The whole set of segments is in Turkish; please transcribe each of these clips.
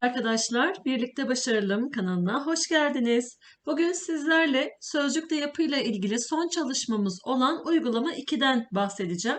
Arkadaşlar, Birlikte Başaralım kanalına hoş geldiniz. Bugün sizlerle sözcükte yapıyla ilgili son çalışmamız olan uygulama 2'den bahsedeceğim.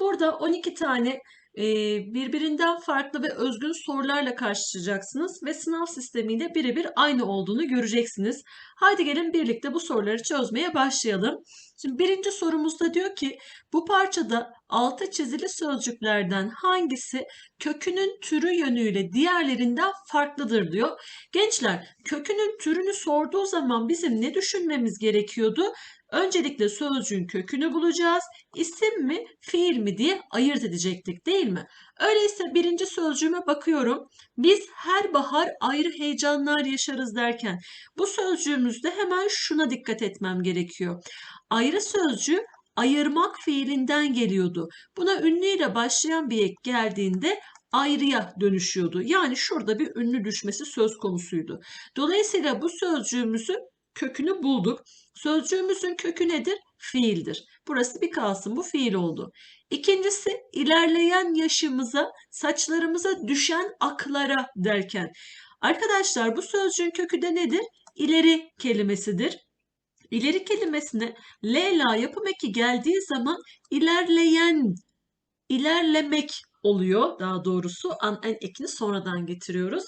Burada 12 tane birbirinden farklı ve özgün sorularla karşılaşacaksınız ve sınav sistemiyle birebir aynı olduğunu göreceksiniz. Haydi gelin birlikte bu soruları çözmeye başlayalım. Şimdi birinci sorumuzda diyor ki bu parçada altı çizili sözcüklerden hangisi kökünün türü yönüyle diğerlerinden farklıdır diyor. Gençler kökünün türünü sorduğu zaman bizim ne düşünmemiz gerekiyordu? Öncelikle sözcüğün kökünü bulacağız. İsim mi, fiil mi diye ayırt edecektik değil mi? Öyleyse birinci sözcüğüme bakıyorum. Biz her bahar ayrı heyecanlar yaşarız derken bu sözcüğümüzde hemen şuna dikkat etmem gerekiyor. Ayrı sözcüğü ayırmak fiilinden geliyordu. Buna ünlüyle başlayan bir ek geldiğinde ayrıya dönüşüyordu. Yani şurada bir ünlü düşmesi söz konusuydu. Dolayısıyla bu sözcüğümüzün kökünü bulduk. Sözcüğümüzün kökü nedir? Fiildir. Burası bir kalsın bu fiil oldu. İkincisi ilerleyen yaşımıza, saçlarımıza düşen aklara derken. Arkadaşlar bu sözcüğün kökü de nedir? İleri kelimesidir. İleri kelimesine Leyla yapım eki geldiği zaman ilerleyen, ilerlemek oluyor daha doğrusu. An en ekini sonradan getiriyoruz.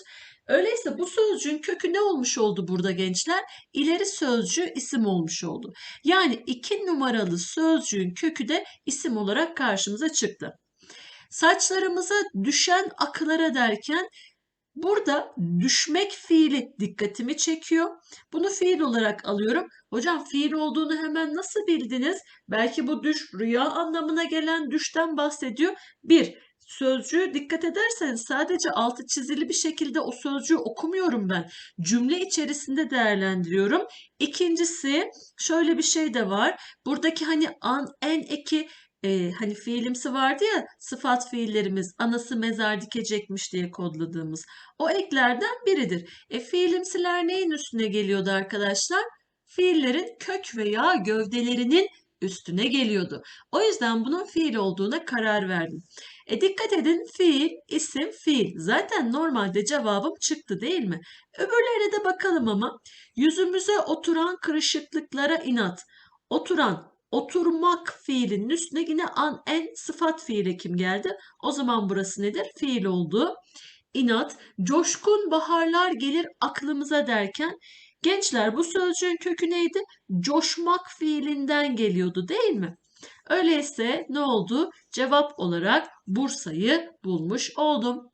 Öyleyse bu sözcüğün kökü ne olmuş oldu burada gençler? İleri sözcüğü isim olmuş oldu. Yani iki numaralı sözcüğün kökü de isim olarak karşımıza çıktı. Saçlarımıza düşen akılara derken Burada düşmek fiili dikkatimi çekiyor. Bunu fiil olarak alıyorum. Hocam fiil olduğunu hemen nasıl bildiniz? Belki bu düş rüya anlamına gelen düşten bahsediyor. Bir, sözcüğü dikkat ederseniz sadece altı çizili bir şekilde o sözcüğü okumuyorum ben. Cümle içerisinde değerlendiriyorum. İkincisi şöyle bir şey de var. Buradaki hani an, en eki e, hani fiilimsi vardı ya sıfat fiillerimiz anası mezar dikecekmiş diye kodladığımız o eklerden biridir. E fiilimsiler neyin üstüne geliyordu arkadaşlar? Fiillerin kök veya gövdelerinin üstüne geliyordu. O yüzden bunun fiil olduğuna karar verdim. E dikkat edin fiil, isim, fiil. Zaten normalde cevabım çıktı değil mi? Öbürlerine de bakalım ama. Yüzümüze oturan kırışıklıklara inat. Oturan, oturmak fiilinin üstüne yine an en sıfat fiili kim geldi? O zaman burası nedir? Fiil oldu. İnat, coşkun baharlar gelir aklımıza derken gençler bu sözcüğün kökü neydi? Coşmak fiilinden geliyordu değil mi? Öyleyse ne oldu? Cevap olarak Bursa'yı bulmuş oldum.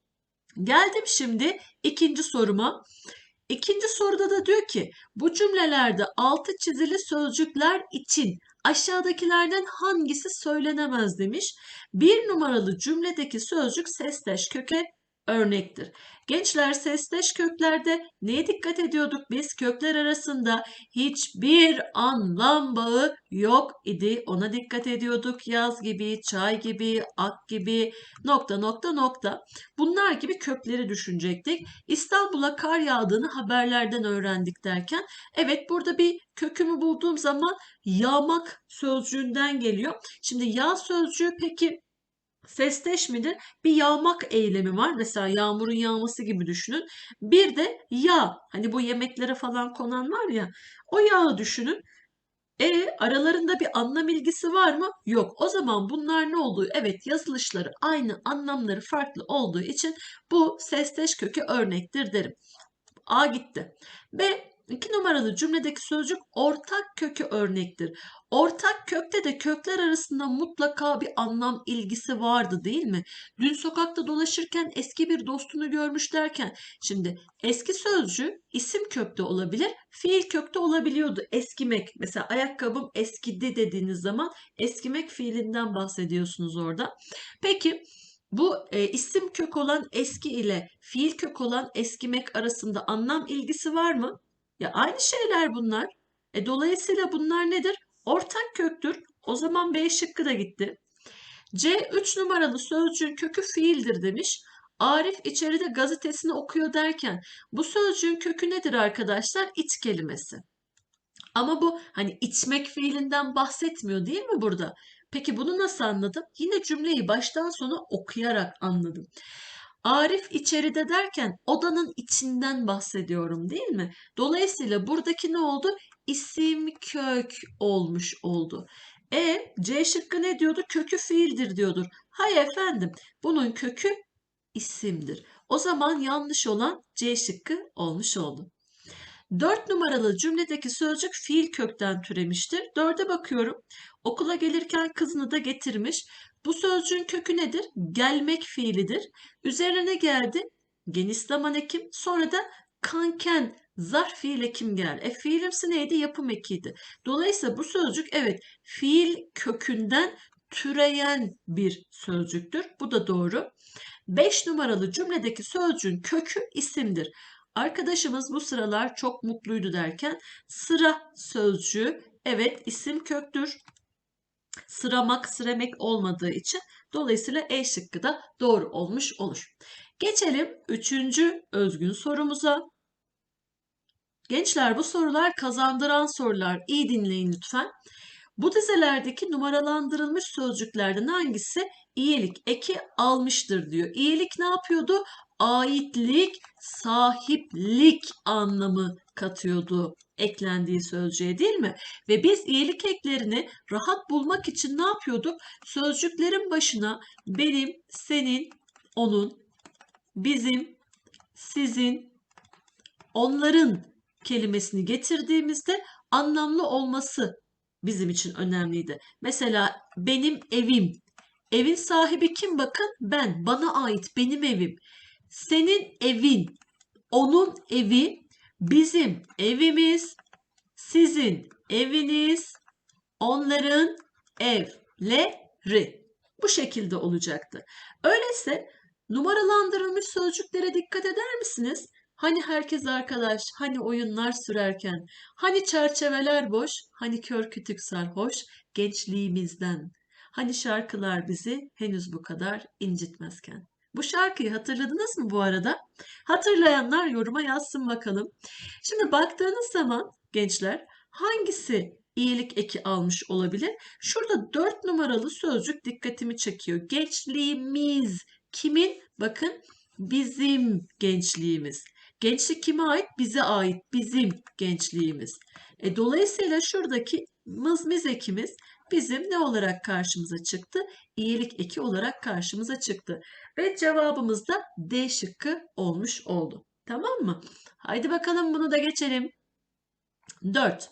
Geldim şimdi ikinci soruma. İkinci soruda da diyor ki bu cümlelerde altı çizili sözcükler için aşağıdakilerden hangisi söylenemez demiş. Bir numaralı cümledeki sözcük sesleş köke örnektir. Gençler sesleş köklerde neye dikkat ediyorduk biz? Kökler arasında hiçbir anlam bağı yok idi. Ona dikkat ediyorduk. Yaz gibi, çay gibi, ak gibi, nokta nokta nokta. Bunlar gibi kökleri düşünecektik. İstanbul'a kar yağdığını haberlerden öğrendik derken evet burada bir kökümü bulduğum zaman yağmak sözcüğünden geliyor. Şimdi yağ sözcüğü peki Sesteş midir? Bir yağmak eylemi var. Mesela yağmurun yağması gibi düşünün. Bir de yağ. Hani bu yemeklere falan konan var ya. O yağı düşünün. E aralarında bir anlam ilgisi var mı? Yok. O zaman bunlar ne olduğu? Evet yazılışları aynı anlamları farklı olduğu için bu sesteş kökü örnektir derim. A gitti. B İki numaralı cümledeki sözcük ortak kökü örnektir. Ortak kökte de kökler arasında mutlaka bir anlam ilgisi vardı değil mi? Dün sokakta dolaşırken eski bir dostunu görmüş derken şimdi eski sözcüğü isim kökte olabilir, fiil kökte olabiliyordu. Eskimek mesela ayakkabım eskidi dediğiniz zaman eskimek fiilinden bahsediyorsunuz orada. Peki bu e, isim kök olan eski ile fiil kök olan eskimek arasında anlam ilgisi var mı? Ya aynı şeyler bunlar. E, dolayısıyla bunlar nedir? Ortak köktür. O zaman B şıkkı da gitti. C 3 numaralı sözcüğün kökü fiildir demiş. Arif içeride gazetesini okuyor derken bu sözcüğün kökü nedir arkadaşlar? İç kelimesi. Ama bu hani içmek fiilinden bahsetmiyor değil mi burada? Peki bunu nasıl anladım? Yine cümleyi baştan sona okuyarak anladım. Arif içeride derken odanın içinden bahsediyorum değil mi? Dolayısıyla buradaki ne oldu? İsim kök olmuş oldu. E C şıkkı ne diyordu? Kökü fiildir diyordur. Hayır efendim. Bunun kökü isimdir. O zaman yanlış olan C şıkkı olmuş oldu. 4 numaralı cümledeki sözcük fiil kökten türemiştir. 4'e bakıyorum. Okula gelirken kızını da getirmiş. Bu sözcüğün kökü nedir? Gelmek fiilidir. Üzerine ne geldi? Geniş zaman ekim. Sonra da kanken zarf fiil ekim gel. E fiilimsi neydi? Yapım ekiydi. Dolayısıyla bu sözcük evet fiil kökünden türeyen bir sözcüktür. Bu da doğru. 5 numaralı cümledeki sözcüğün kökü isimdir. Arkadaşımız bu sıralar çok mutluydu derken sıra sözcüğü evet isim köktür. Sıramak, sıremek olmadığı için dolayısıyla E şıkkı da doğru olmuş olur. Geçelim üçüncü özgün sorumuza. Gençler bu sorular kazandıran sorular. İyi dinleyin lütfen. Bu dizelerdeki numaralandırılmış sözcüklerden hangisi iyilik eki almıştır diyor. İyilik ne yapıyordu? Aitlik, sahiplik anlamı katıyordu eklendiği sözcüğe değil mi? Ve biz iyilik eklerini rahat bulmak için ne yapıyorduk? Sözcüklerin başına benim, senin, onun, bizim, sizin, onların kelimesini getirdiğimizde anlamlı olması bizim için önemliydi. Mesela benim evim. Evin sahibi kim bakın? Ben. Bana ait benim evim. Senin evin. Onun evi. Bizim evimiz. Sizin eviniz. Onların evleri. Bu şekilde olacaktı. Öyleyse numaralandırılmış sözcüklere dikkat eder misiniz? Hani herkes arkadaş, hani oyunlar sürerken, hani çerçeveler boş, hani kör kütük sarhoş, gençliğimizden. Hani şarkılar bizi henüz bu kadar incitmezken. Bu şarkıyı hatırladınız mı bu arada? Hatırlayanlar yoruma yazsın bakalım. Şimdi baktığınız zaman gençler hangisi iyilik eki almış olabilir? Şurada 4 numaralı sözcük dikkatimi çekiyor. Gençliğimiz kimin? Bakın bizim gençliğimiz. Gençlik kime ait? Bize ait. Bizim gençliğimiz. E, dolayısıyla şuradaki mızmiz ekimiz bizim ne olarak karşımıza çıktı? İyilik eki olarak karşımıza çıktı. Ve cevabımız da D şıkkı olmuş oldu. Tamam mı? Haydi bakalım bunu da geçelim. 4.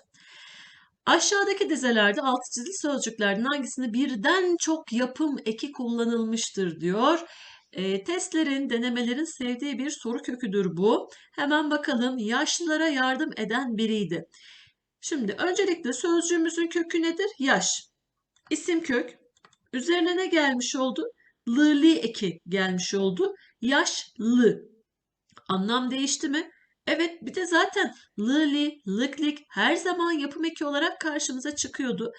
Aşağıdaki dizelerde altı çizili sözcüklerden hangisinde birden çok yapım eki kullanılmıştır diyor. E, testlerin, denemelerin sevdiği bir soru köküdür bu. Hemen bakalım yaşlılara yardım eden biriydi. Şimdi öncelikle sözcüğümüzün kökü nedir? Yaş. İsim kök. Üzerine ne gelmiş oldu? Lıli eki gelmiş oldu. Yaşlı. Anlam değişti mi? Evet bir de zaten lıli, lıklik her zaman yapım eki olarak karşımıza çıkıyordu.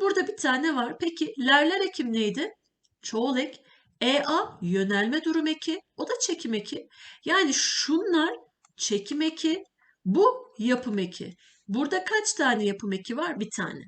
Burada bir tane var. Peki lerler ekim neydi? Çoğul ek. EA yönelme durum eki, o da çekim eki. Yani şunlar çekim eki, bu yapım eki. Burada kaç tane yapım eki var? Bir tane.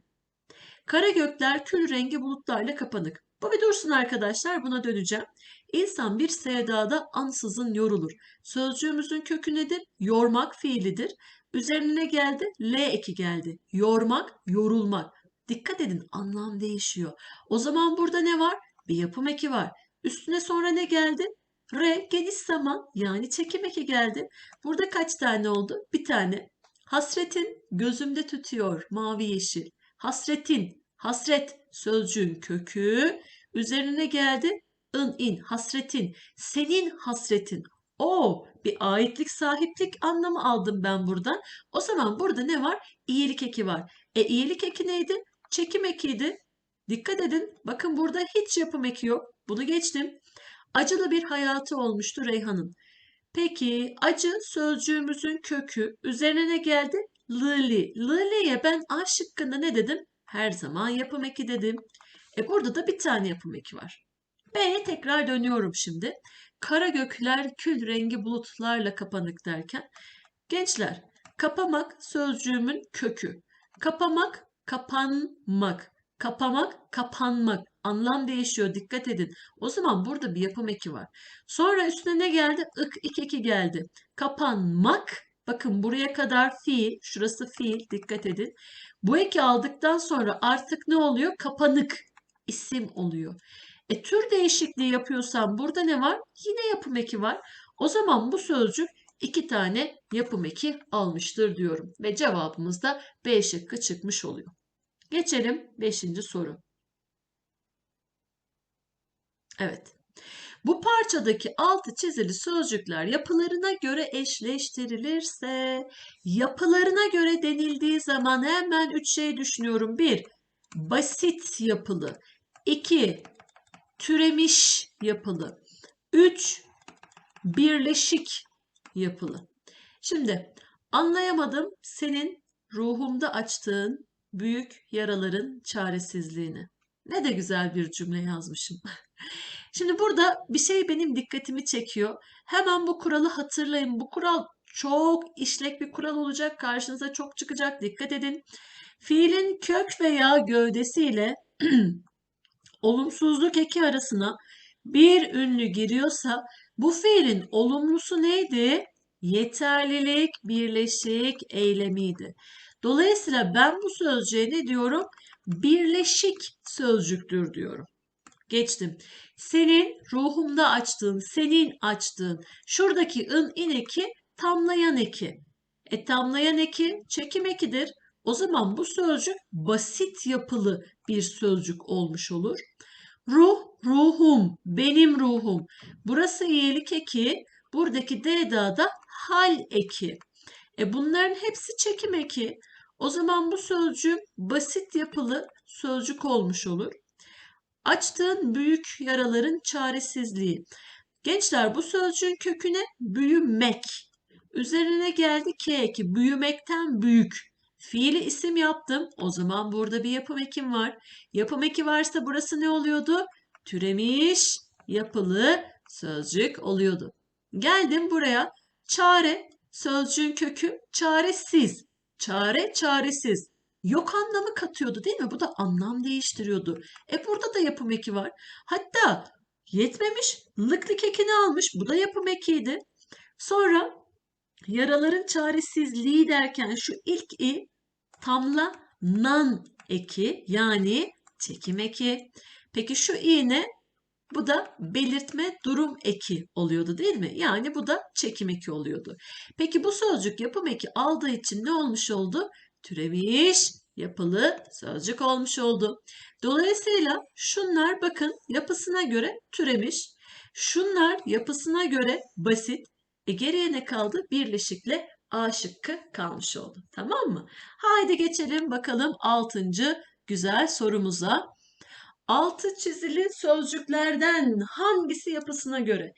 Kara gökler kül rengi bulutlarla kapanık. Bu bir dursun arkadaşlar buna döneceğim. İnsan bir sevdada ansızın yorulur. Sözcüğümüzün kökü nedir? Yormak fiilidir. Üzerine geldi? L eki geldi. Yormak, yorulmak. Dikkat edin anlam değişiyor. O zaman burada ne var? Bir yapım eki var. Üstüne sonra ne geldi? R geniş zaman yani çekim eki geldi. Burada kaç tane oldu? Bir tane. Hasretin gözümde tütüyor mavi yeşil. Hasretin, hasret sözcüğün kökü. Üzerine geldi? ın in, hasretin. Senin hasretin. O bir aitlik sahiplik anlamı aldım ben buradan. O zaman burada ne var? İyilik eki var. E iyilik eki neydi? Çekim ekiydi. Dikkat edin. Bakın burada hiç yapım eki yok. Bunu geçtim. Acılı bir hayatı olmuştu Reyhan'ın. Peki acı sözcüğümüzün kökü üzerine ne geldi? Lili. Lili'ye ben A şıkkında ne dedim? Her zaman yapım eki dedim. E burada da bir tane yapım eki var. B'ye tekrar dönüyorum şimdi. Kara gökler kül rengi bulutlarla kapanık derken. Gençler kapamak sözcüğümün kökü. Kapamak, kapanmak. Kapamak, kapanmak. Anlam değişiyor. Dikkat edin. O zaman burada bir yapım eki var. Sonra üstüne ne geldi? Ik, ik eki geldi. Kapanmak. Bakın buraya kadar fiil. Şurası fiil. Dikkat edin. Bu eki aldıktan sonra artık ne oluyor? Kapanık isim oluyor. E tür değişikliği yapıyorsam burada ne var? Yine yapım eki var. O zaman bu sözcük iki tane yapım eki almıştır diyorum. Ve cevabımız da B şıkkı çıkmış oluyor. Geçelim 5. soru. Evet. Bu parçadaki altı çizili sözcükler yapılarına göre eşleştirilirse, yapılarına göre denildiği zaman hemen üç şey düşünüyorum. Bir, basit yapılı. İki, türemiş yapılı. Üç, birleşik yapılı. Şimdi anlayamadım senin ruhumda açtığın büyük yaraların çaresizliğini. Ne de güzel bir cümle yazmışım. Şimdi burada bir şey benim dikkatimi çekiyor. Hemen bu kuralı hatırlayın. Bu kural çok işlek bir kural olacak. Karşınıza çok çıkacak. Dikkat edin. Fiilin kök veya gövdesiyle olumsuzluk eki arasına bir ünlü giriyorsa bu fiilin olumlusu neydi? Yeterlilik, birleşik eylemiydi. Dolayısıyla ben bu sözcüğe ne diyorum? Birleşik sözcüktür diyorum. Geçtim. Senin ruhumda açtığın, senin açtığın. Şuradaki ın in eki tamlayan eki. E tamlayan eki çekim ekidir. O zaman bu sözcük basit yapılı bir sözcük olmuş olur. Ruh, ruhum, benim ruhum. Burası iyilik eki, buradaki D'da da hal eki. E bunların hepsi çekim eki. O zaman bu sözcük basit yapılı sözcük olmuş olur. Açtığın büyük yaraların çaresizliği. Gençler bu sözcüğün köküne büyümek. Üzerine geldi ki eki büyümekten büyük. Fiili isim yaptım. O zaman burada bir yapım ekim var. Yapım eki varsa burası ne oluyordu? Türemiş yapılı sözcük oluyordu. Geldim buraya. Çare sözcüğün kökü çaresiz. Çare çaresiz. Yok anlamı katıyordu değil mi? Bu da anlam değiştiriyordu. E burada da yapım eki var. Hatta yetmemiş lıklık ekini almış. Bu da yapım ekiydi. Sonra yaraların çaresizliği derken şu ilk i tamla nan eki yani çekim eki. Peki şu i ne? Bu da belirtme durum eki oluyordu değil mi? Yani bu da çekim eki oluyordu. Peki bu sözcük yapım eki aldığı için ne olmuş oldu? Türemiş yapılı sözcük olmuş oldu. Dolayısıyla şunlar bakın yapısına göre türemiş. Şunlar yapısına göre basit. E geriye ne kaldı? Birleşikle A şıkkı kalmış oldu. Tamam mı? Haydi geçelim bakalım 6. güzel sorumuza. Altı çizili sözcüklerden hangisi yapısına göre?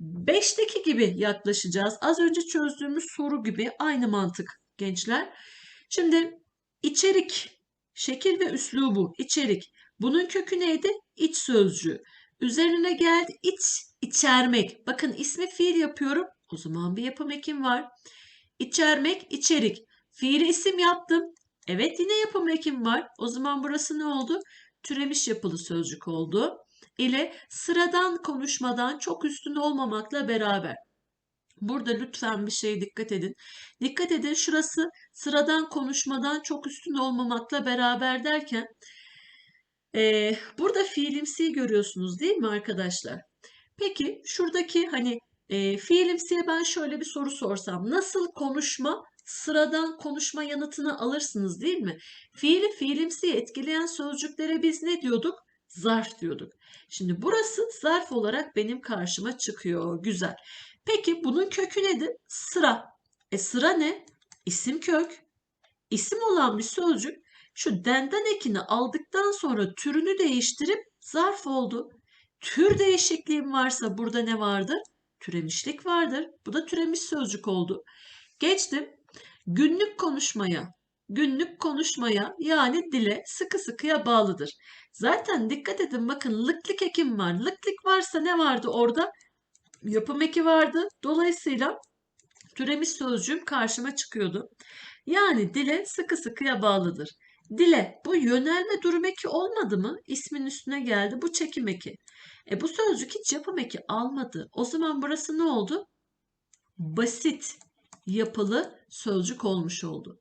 5'teki gibi yaklaşacağız. Az önce çözdüğümüz soru gibi aynı mantık gençler. Şimdi içerik, şekil ve üslubu, içerik. Bunun kökü neydi? İç sözcüğü. Üzerine geldi iç, içermek. Bakın ismi fiil yapıyorum. O zaman bir yapım ekim var. İçermek, içerik. Fiili isim yaptım. Evet yine yapım ekim var. O zaman burası ne oldu? Türemiş yapılı sözcük oldu. İle sıradan konuşmadan çok üstün olmamakla beraber. Burada lütfen bir şeye dikkat edin. Dikkat edin şurası sıradan konuşmadan çok üstün olmamakla beraber derken e, burada fiilimsiyi görüyorsunuz değil mi arkadaşlar? Peki şuradaki hani e, fiilimsiye ben şöyle bir soru sorsam nasıl konuşma sıradan konuşma yanıtını alırsınız değil mi? Fiili fiilimsiyi etkileyen sözcüklere biz ne diyorduk? Zarf diyorduk. Şimdi burası zarf olarak benim karşıma çıkıyor. Güzel. Peki bunun kökü nedir? Sıra. E sıra ne? İsim kök. İsim olan bir sözcük şu denden ekini aldıktan sonra türünü değiştirip zarf oldu. Tür değişikliğim varsa burada ne vardır? Türemişlik vardır. Bu da türemiş sözcük oldu. Geçtim. Günlük konuşmaya, günlük konuşmaya yani dile sıkı sıkıya bağlıdır. Zaten dikkat edin bakın lıklık ekim var. Lıklık varsa ne vardı orada? Yapım eki vardı. Dolayısıyla türemiş sözcüğüm karşıma çıkıyordu. Yani dile sıkı sıkıya bağlıdır. Dile. Bu yönelme durum eki olmadı mı? İsmin üstüne geldi. Bu çekim eki. E bu sözcük hiç yapım eki almadı. O zaman burası ne oldu? Basit yapılı sözcük olmuş oldu.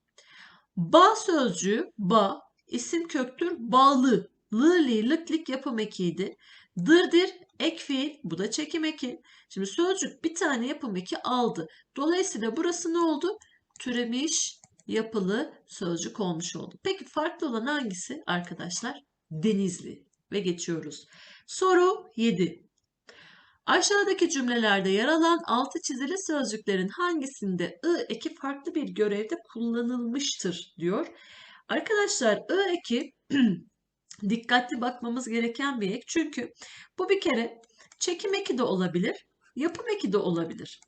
Ba sözcüğü ba isim köktür bağlı. Lı lık yapım ekiydi. Dırdır ek fiil bu da çekim eki. Şimdi sözcük bir tane yapım eki aldı. Dolayısıyla burası ne oldu? Türemiş yapılı sözcük olmuş oldu. Peki farklı olan hangisi arkadaşlar? Denizli ve geçiyoruz. Soru 7. Aşağıdaki cümlelerde yer alan altı çizili sözcüklerin hangisinde ı eki farklı bir görevde kullanılmıştır diyor. Arkadaşlar ı eki dikkatli bakmamız gereken bir ek. Çünkü bu bir kere çekim eki de olabilir, yapım eki de olabilir.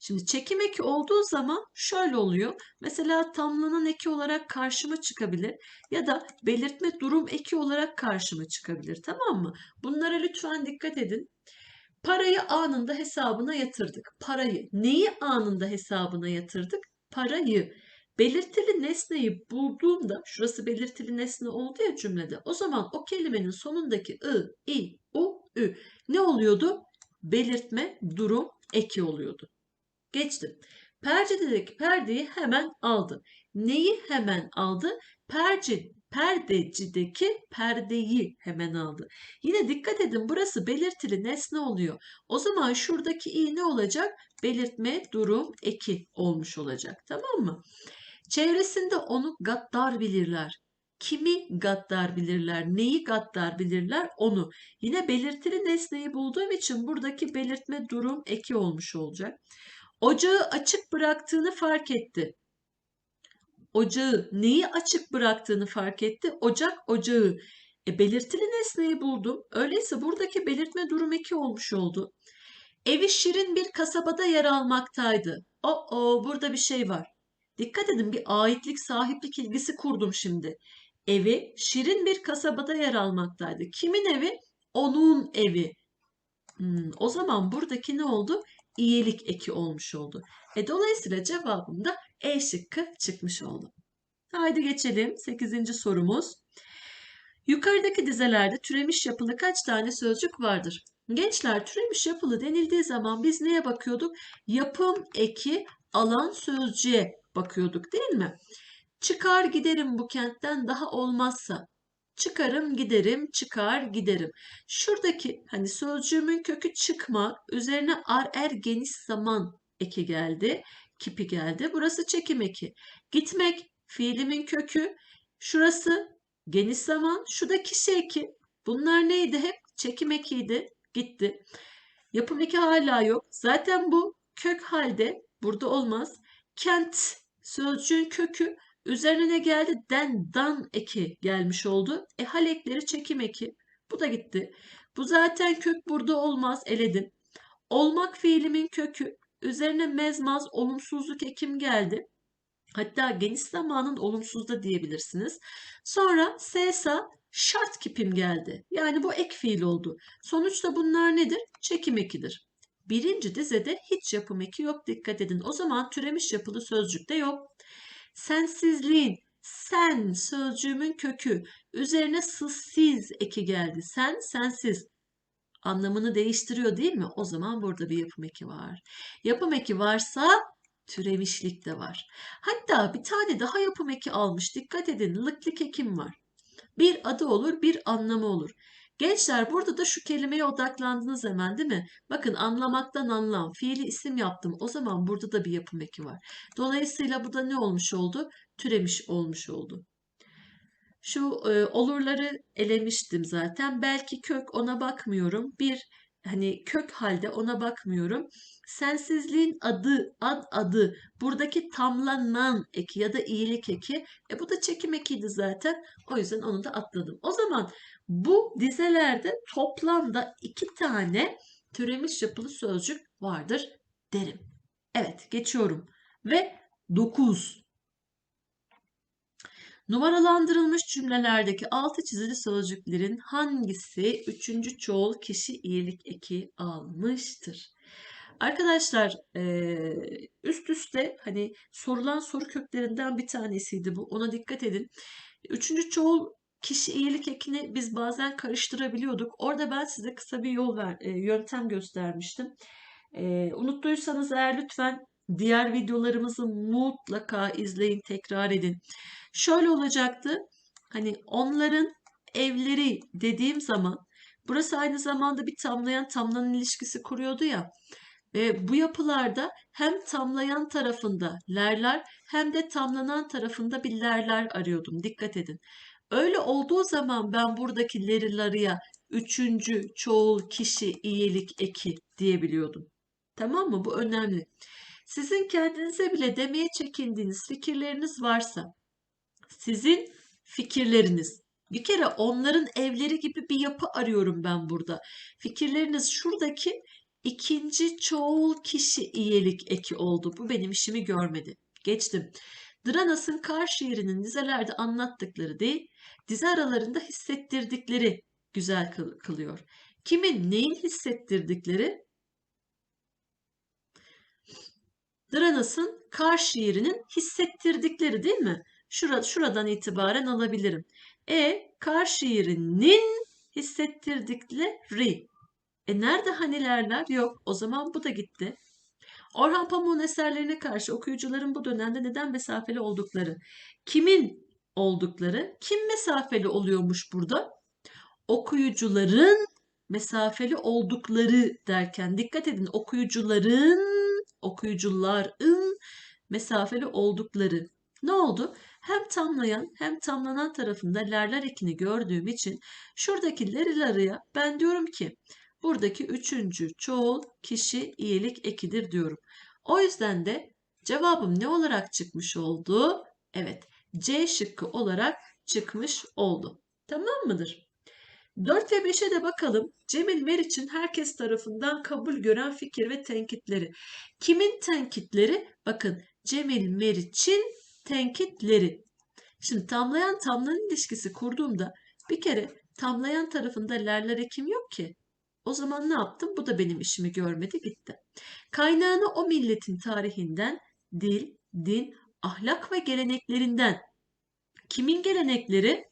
Şimdi çekim eki olduğu zaman şöyle oluyor. Mesela tamlanan eki olarak karşıma çıkabilir ya da belirtme durum eki olarak karşıma çıkabilir. Tamam mı? Bunlara lütfen dikkat edin. Parayı anında hesabına yatırdık. Parayı neyi anında hesabına yatırdık? Parayı. Belirtili nesneyi bulduğumda, şurası belirtili nesne oldu ya cümlede. O zaman o kelimenin sonundaki ı, i, u, ü ne oluyordu? Belirtme, durum, eki oluyordu. Geçtim. Percedeki perdeyi hemen aldı. Neyi hemen aldı? Perce, perdecideki perdeyi hemen aldı. Yine dikkat edin burası belirtili nesne oluyor. O zaman şuradaki i ne olacak? Belirtme, durum, eki olmuş olacak. Tamam mı? Çevresinde onu gaddar bilirler. Kimi gaddar bilirler, neyi gaddar bilirler onu. Yine belirtili nesneyi bulduğum için buradaki belirtme durum eki olmuş olacak. Ocağı açık bıraktığını fark etti. Ocağı neyi açık bıraktığını fark etti. Ocak ocağı. E, belirtili nesneyi buldum. Öyleyse buradaki belirtme durum eki olmuş oldu. Evi şirin bir kasabada yer almaktaydı. O, o burada bir şey var. Dikkat edin bir aitlik sahiplik ilgisi kurdum şimdi. Evi şirin bir kasabada yer almaktaydı. Kimin evi? Onun evi. Hmm, o zaman buradaki ne oldu? İyilik eki olmuş oldu. E, dolayısıyla cevabım da E şıkkı çıkmış oldu. Haydi geçelim 8. sorumuz. Yukarıdaki dizelerde türemiş yapılı kaç tane sözcük vardır? Gençler türemiş yapılı denildiği zaman biz neye bakıyorduk? Yapım eki alan sözcüğe bakıyorduk değil mi? Çıkar giderim bu kentten daha olmazsa. Çıkarım giderim, çıkar giderim. Şuradaki hani sözcüğümün kökü çıkma, üzerine ar er geniş zaman eki geldi, kipi geldi. Burası çekim eki. Gitmek fiilimin kökü. Şurası geniş zaman, şuradaki şey eki. Bunlar neydi hep? Çekim ekiydi, gitti. Yapım eki hala yok. Zaten bu kök halde burada olmaz. Kent sözcüğün kökü üzerine ne geldi? Den, dan eki gelmiş oldu. E hal ekleri çekim eki. Bu da gitti. Bu zaten kök burada olmaz. Eledim. Olmak fiilimin kökü. Üzerine mezmaz olumsuzluk ekim geldi. Hatta geniş zamanın olumsuz da diyebilirsiniz. Sonra sesa şart kipim geldi. Yani bu ek fiil oldu. Sonuçta bunlar nedir? Çekim ekidir. Birinci dizede hiç yapım eki yok dikkat edin. O zaman türemiş yapılı sözcükte yok. Sensizliğin sen sözcüğümün kökü üzerine sızsiz eki geldi. Sen sensiz anlamını değiştiriyor değil mi? O zaman burada bir yapım eki var. Yapım eki varsa türemişlik de var. Hatta bir tane daha yapım eki almış. Dikkat edin lıklık ekim var. Bir adı olur bir anlamı olur. Gençler burada da şu kelimeye odaklandınız hemen değil mi? Bakın anlamaktan anlam. Fiili isim yaptım. O zaman burada da bir yapım eki var. Dolayısıyla bu da ne olmuş oldu? Türemiş olmuş oldu. Şu e, olurları elemiştim zaten. Belki kök ona bakmıyorum. Bir hani kök halde ona bakmıyorum. Sensizliğin adı, ad adı, buradaki tamlanan eki ya da iyilik eki. E bu da çekim ekiydi zaten. O yüzden onu da atladım. O zaman bu dizelerde toplamda iki tane türemiş yapılı sözcük vardır derim. Evet geçiyorum. Ve 9. Numaralandırılmış cümlelerdeki altı çizili sözcüklerin hangisi üçüncü çoğul kişi iyilik eki almıştır? Arkadaşlar üst üste hani sorulan soru köklerinden bir tanesiydi bu. Ona dikkat edin. Üçüncü çoğul kişi iyilik ekini biz bazen karıştırabiliyorduk. Orada ben size kısa bir yol ver, e, yöntem göstermiştim. E, unuttuysanız eğer lütfen diğer videolarımızı mutlaka izleyin, tekrar edin. Şöyle olacaktı. Hani onların evleri dediğim zaman burası aynı zamanda bir tamlayan tamlanan ilişkisi kuruyordu ya. Ve bu yapılarda hem tamlayan tarafında lerler hem de tamlanan tarafında bir lerler arıyordum. Dikkat edin. Öyle olduğu zaman ben buradaki lerilarıya üçüncü çoğul kişi iyilik eki diyebiliyordum. Tamam mı? Bu önemli. Sizin kendinize bile demeye çekindiğiniz fikirleriniz varsa, sizin fikirleriniz, bir kere onların evleri gibi bir yapı arıyorum ben burada. Fikirleriniz şuradaki ikinci çoğul kişi iyilik eki oldu. Bu benim işimi görmedi. Geçtim. Dranas'ın kar şiirinin dizelerde anlattıkları değil, dizi aralarında hissettirdikleri güzel kılıyor. Kimin neyin hissettirdikleri? Dranas'ın kar şiirinin hissettirdikleri değil mi? Şurada, şuradan itibaren alabilirim. E, kar şiirinin hissettirdikleri. E nerede hanilerler? Yok. O zaman bu da gitti. Orhan Pamuk'un eserlerine karşı okuyucuların bu dönemde neden mesafeli oldukları, kimin oldukları, kim mesafeli oluyormuş burada? Okuyucuların mesafeli oldukları derken dikkat edin okuyucuların, okuyucuların mesafeli oldukları. Ne oldu? Hem tamlayan hem tamlanan tarafında lerler ekini gördüğüm için şuradaki lerilarıya ben diyorum ki buradaki üçüncü çoğul kişi iyilik ekidir diyorum. O yüzden de cevabım ne olarak çıkmış oldu? Evet C şıkkı olarak çıkmış oldu. Tamam mıdır? 4 ve 5'e de bakalım. Cemil Meriç'in herkes tarafından kabul gören fikir ve tenkitleri. Kimin tenkitleri? Bakın Cemil Meriç'in tenkitleri. Şimdi tamlayan tamlanan ilişkisi kurduğumda bir kere tamlayan tarafında lerler ekim yok ki. O zaman ne yaptım? Bu da benim işimi görmedi gitti. Kaynağını o milletin tarihinden, dil, din, ahlak ve geleneklerinden. Kimin gelenekleri?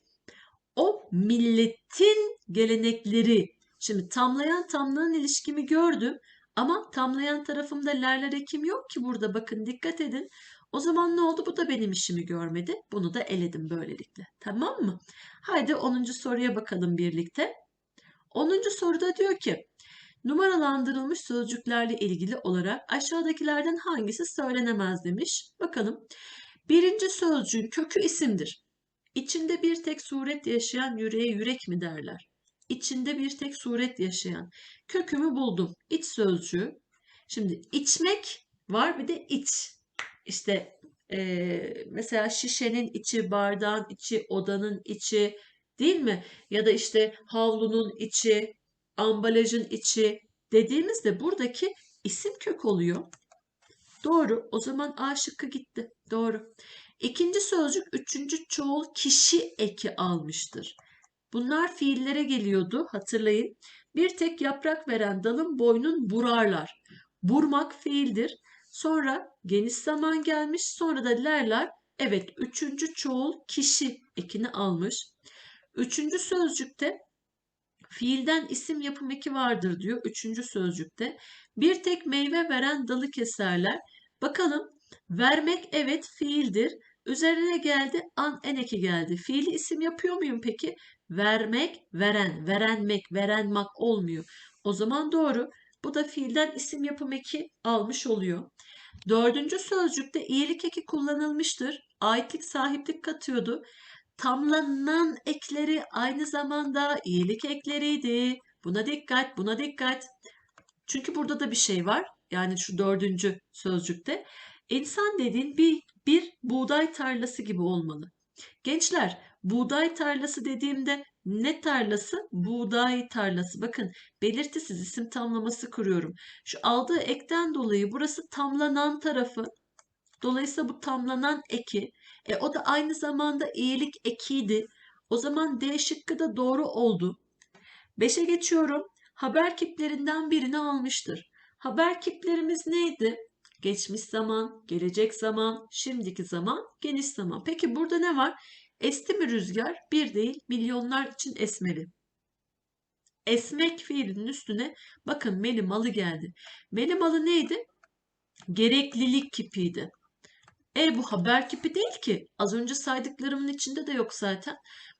O milletin gelenekleri. Şimdi tamlayan tamlanan ilişkimi gördüm ama tamlayan tarafımda lerler ekim yok ki burada bakın dikkat edin. O zaman ne oldu? Bu da benim işimi görmedi. Bunu da eledim böylelikle. Tamam mı? Haydi 10. soruya bakalım birlikte. 10. soruda diyor ki numaralandırılmış sözcüklerle ilgili olarak aşağıdakilerden hangisi söylenemez demiş. Bakalım. Birinci sözcüğün kökü isimdir. İçinde bir tek suret yaşayan yüreğe yürek mi derler? İçinde bir tek suret yaşayan. Kökümü buldum. İç sözcüğü. Şimdi içmek var bir de iç. İşte e, mesela şişenin içi, bardağın içi, odanın içi değil mi? Ya da işte havlunun içi, ambalajın içi dediğimizde buradaki isim kök oluyor. Doğru. O zaman A şıkkı gitti. Doğru. İkinci sözcük üçüncü çoğul kişi eki almıştır. Bunlar fiillere geliyordu hatırlayın. Bir tek yaprak veren dalın boynun burarlar. Burmak fiildir. Sonra geniş zaman gelmiş. Sonra da lerler evet üçüncü çoğul kişi ekini almış. Üçüncü sözcükte fiilden isim yapım eki vardır diyor. Üçüncü sözcükte. Bir tek meyve veren dalı keserler. Bakalım vermek evet fiildir. Üzerine geldi an en eki geldi. Fiili isim yapıyor muyum peki? Vermek, veren, verenmek, verenmak olmuyor. O zaman doğru. Bu da fiilden isim yapım eki almış oluyor. Dördüncü sözcükte iyilik eki kullanılmıştır. Aitlik sahiplik katıyordu. Tamlanan ekleri aynı zamanda iyilik ekleriydi. Buna dikkat, buna dikkat. Çünkü burada da bir şey var. Yani şu dördüncü sözcükte. İnsan dediğin bir, bir buğday tarlası gibi olmalı. Gençler, buğday tarlası dediğimde ne tarlası? Buğday tarlası. Bakın belirtisiz isim tamlaması kuruyorum. Şu aldığı ekten dolayı burası tamlanan tarafı. Dolayısıyla bu tamlanan eki. E, o da aynı zamanda iyilik ekiydi. O zaman D şıkkı da doğru oldu. 5'e geçiyorum. Haber kiplerinden birini almıştır. Haber kiplerimiz neydi? Geçmiş zaman, gelecek zaman, şimdiki zaman, geniş zaman. Peki burada ne var? Esti mi rüzgar? Bir değil, milyonlar için esmeli. Esmek fiilinin üstüne bakın meli malı geldi. Meli malı neydi? Gereklilik kipiydi. E bu haber kipi değil ki. Az önce saydıklarımın içinde de yok zaten.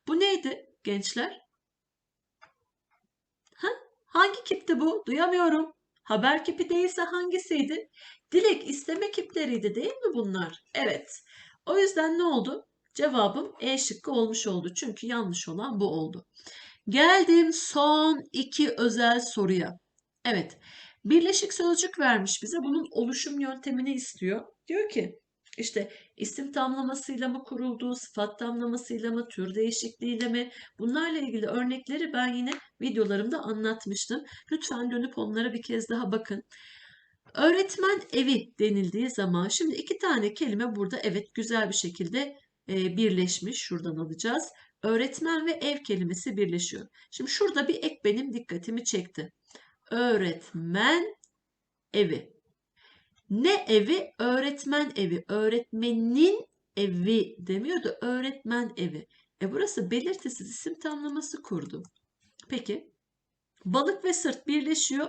Bu neydi gençler? Ha? Hangi kipti bu? Duyamıyorum. Haber kipi değilse hangisiydi? Dilek isteme kipleriydi değil mi bunlar? Evet. O yüzden ne oldu? Cevabım E şıkkı olmuş oldu. Çünkü yanlış olan bu oldu. Geldim son iki özel soruya. Evet. Birleşik sözcük vermiş bize. Bunun oluşum yöntemini istiyor. Diyor ki işte isim tamlamasıyla mı kuruldu, sıfat tamlamasıyla mı, tür değişikliğiyle mi? Bunlarla ilgili örnekleri ben yine videolarımda anlatmıştım. Lütfen dönüp onlara bir kez daha bakın. Öğretmen evi denildiği zaman şimdi iki tane kelime burada evet güzel bir şekilde e, birleşmiş. Şuradan alacağız. Öğretmen ve ev kelimesi birleşiyor. Şimdi şurada bir ek benim dikkatimi çekti. Öğretmen evi. Ne evi? Öğretmen evi. Öğretmenin evi demiyordu. Öğretmen evi. E burası belirtisiz isim tamlaması kurdu. Peki. Balık ve sırt birleşiyor.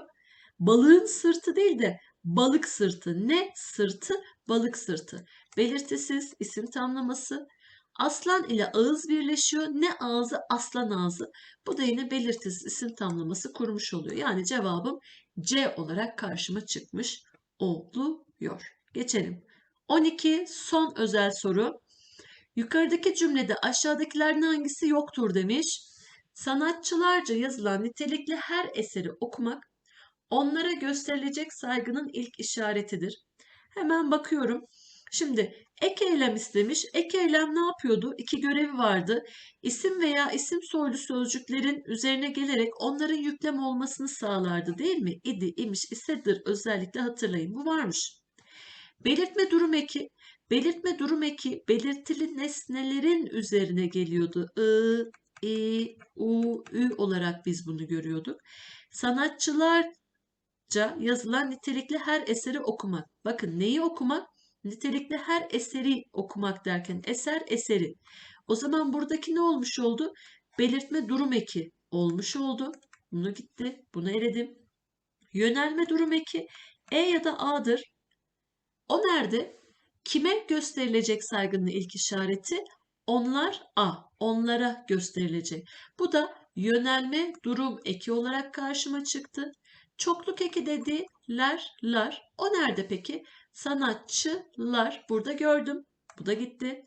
Balığın sırtı değil de balık sırtı. Ne sırtı? Balık sırtı. Belirtisiz isim tamlaması. Aslan ile ağız birleşiyor. Ne ağzı? Aslan ağzı. Bu da yine belirtisiz isim tamlaması kurmuş oluyor. Yani cevabım C olarak karşıma çıkmış oluyor. Geçelim. 12 son özel soru. Yukarıdaki cümlede aşağıdakilerden hangisi yoktur demiş. Sanatçılarca yazılan nitelikli her eseri okumak onlara gösterilecek saygının ilk işaretidir. Hemen bakıyorum. Şimdi ek eylem istemiş. Ek eylem ne yapıyordu? İki görevi vardı. İsim veya isim soylu sözcüklerin üzerine gelerek onların yüklem olmasını sağlardı değil mi? İdi, imiş, isedir özellikle hatırlayın. Bu varmış. Belirtme durum eki. Belirtme durum eki belirtili nesnelerin üzerine geliyordu. I, i, u, ü olarak biz bunu görüyorduk. Sanatçılarca yazılan nitelikli her eseri okumak. Bakın neyi okumak? Nitelikli her eseri okumak derken eser eseri. O zaman buradaki ne olmuş oldu? Belirtme durum eki olmuş oldu. Bunu gitti. Bunu eledim. Yönelme durum eki E ya da A'dır. O nerede? Kime gösterilecek saygının ilk işareti? Onlar A. Onlara gösterilecek. Bu da yönelme durum eki olarak karşıma çıktı. Çokluk eki dedi lar. O nerede peki? Sanatçılar. Burada gördüm. Bu da gitti.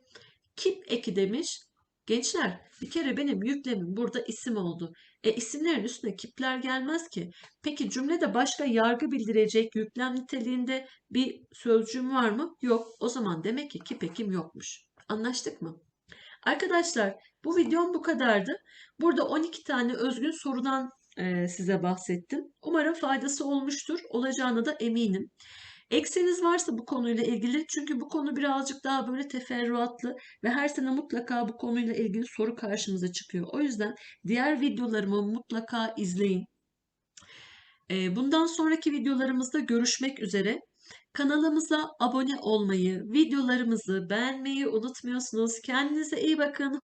Kip eki demiş. Gençler bir kere benim yüklemim burada isim oldu. E isimlerin üstüne kipler gelmez ki. Peki cümlede başka yargı bildirecek yüklem niteliğinde bir sözcüğüm var mı? Yok. O zaman demek ki kip ekim yokmuş. Anlaştık mı? Arkadaşlar bu videom bu kadardı. Burada 12 tane özgün sorudan size bahsettim. Umarım faydası olmuştur. Olacağına da eminim. Ekseniz varsa bu konuyla ilgili çünkü bu konu birazcık daha böyle teferruatlı ve her sene mutlaka bu konuyla ilgili soru karşımıza çıkıyor. O yüzden diğer videolarımı mutlaka izleyin. Ee, bundan sonraki videolarımızda görüşmek üzere. Kanalımıza abone olmayı, videolarımızı beğenmeyi unutmuyorsunuz. Kendinize iyi bakın.